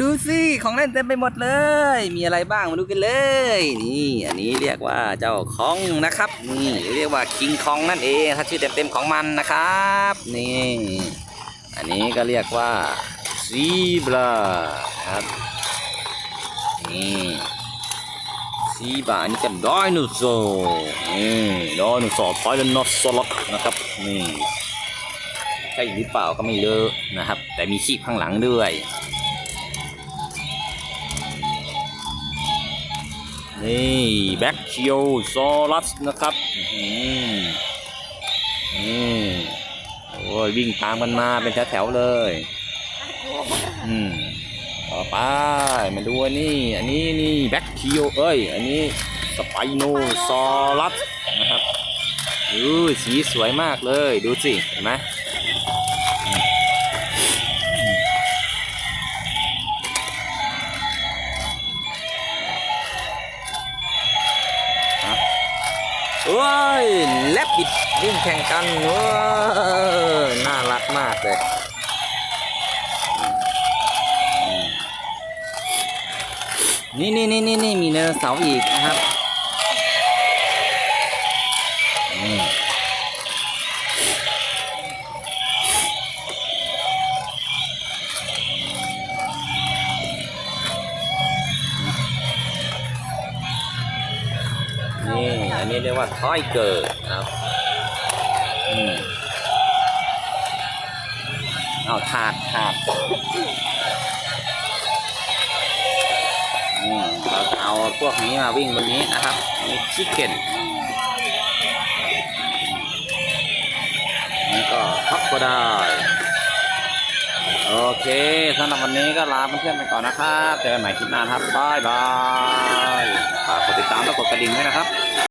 ดูสิของเล่นเต็มไปหมดเลย มีอะไรบ้างมาดูกันเลย นี่อันนี้เรียกว่าเจ้าคองนะครับนี่เรียกว่าคิงคองนั่นเองถ้าชื่อเต็มๆของมันนะครับนี่อันนี้ก็เรียกว่าซีบราครับนี่ซีบราอันนี้ก็ไดโนเสาร์นี่ไดโนเสาร์ไทแรนนอสล็อกนะครับนี่ใช่หรือเปล่าก็ไม่เลอะนะครับ แต่มีขี้ข้างหลังด้วย นี่แบ็คชิโอซอรัสนะครับอื้อหือโอ้ยวิ่งตามกันมาเป็นแถวๆเลย อืมต่อไปมาดูอันนี้ อันนี้นี่แบ็คชิโอเอ้ย อันนี้สไปโนซอรัสนะครับอู้สีสวยมากเลย ดูสิ เห็นไหม เอ้ยแลบบิดวิ่งแข่งกันเว้ยน่ารักมากเลยนี่นี่นี่นี่นี่มีไดโนเสาอีกนะครับนี่ อันนี้เรียกว่าทอยเกิร์ครับอืมเอาถาดถาดอืมเราจะเอาพวกนี้มาวิ่งบนนี้นะครับมีชิคเก้นนี่ก็พักก็ได้โอเคสำหรับวันนี้ก็ลาเพื่อนๆไปก่อนนะครับเจอกันใหม่คลิปหน้าครับบายบายฝากกดติดตามและกดกระดิ่งด้วยนะครับ